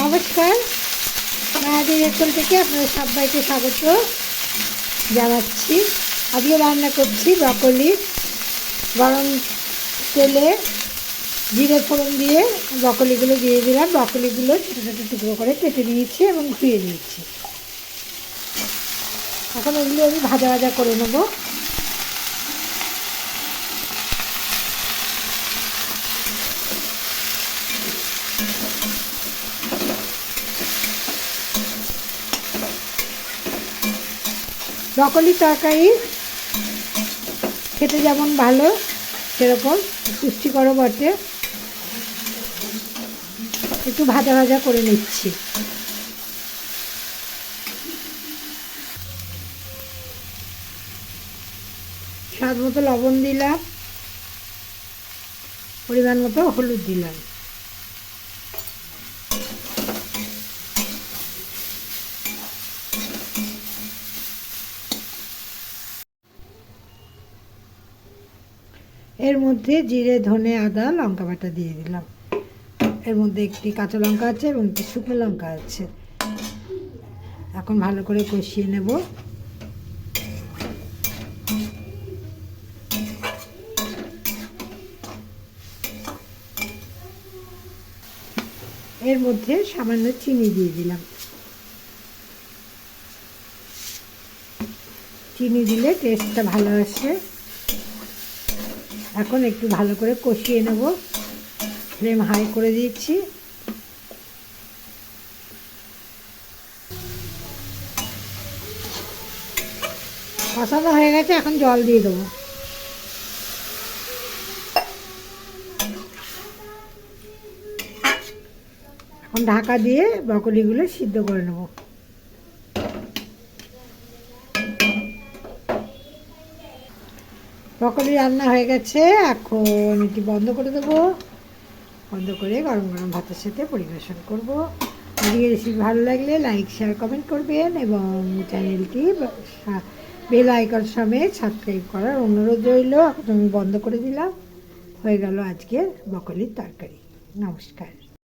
নমস্কার। মায়াদের রেস্টুরেন্ট থেকে আপনাদের সবাইকে স্বাগত জানাচ্ছি। আজকে রান্না করছি ব্রকলি, গরম তেলে জিরে ফোড়ন দিয়ে ব্রকলিগুলো দিয়ে দিলাম। ব্রকলিগুলো ছোটো ছোটো টুকরো করে কেটে নিয়েছি এবং ধুয়ে নিয়েছি। এখন এগুলো আমি ভাজা ভাজা করে নেব। ব্রকলি তরকারি খেতে যেমন ভালো, সেরকম পুষ্টিকরও বটে। একটু ভাজা ভাজা করে নিচ্ছি। স্বাদ মতো লবণ দিলাম, পরিমাণ মতো হলুদ দিলাম। এর মধ্যে জিরে, ধনে, আদা, লঙ্কা বাটা দিয়ে দিলাম। এর মধ্যে একটি কাঁচা লঙ্কা আছে এবং একটি শুকনো লঙ্কা আছে। এখন ভালো করে কষিয়ে নেব। এর মধ্যে সামান্য চিনি দিয়ে দিলাম। চিনি দিলে টেস্টটা ভালো আসে। এখন একটু ভালো করে কষিয়ে নেব। ফ্লেম হাই করে দিচ্ছি। কষানো হয়ে গেছে, এখন জল দিয়ে দেবো। এখন ঢাকা দিয়ে ব্রকলিগুলো সিদ্ধ করে নেব। ব্রকলি রান্না হয়ে গেছে। এখন এটি বন্ধ করে দেবো। বন্ধ করে গরম গরম ভাতের সাথে পরিবেশন করব। আজকে রেসিপি ভালো লাগলে লাইক শেয়ার কমেন্ট করবেন এবং চ্যানেলটি বেল আইকন সমেত সাবস্ক্রাইব করার অনুরোধ রইল। এখন আমি বন্ধ করে দিলাম। হয়ে গেল আজকের ব্রকলির তরকারি। নমস্কার।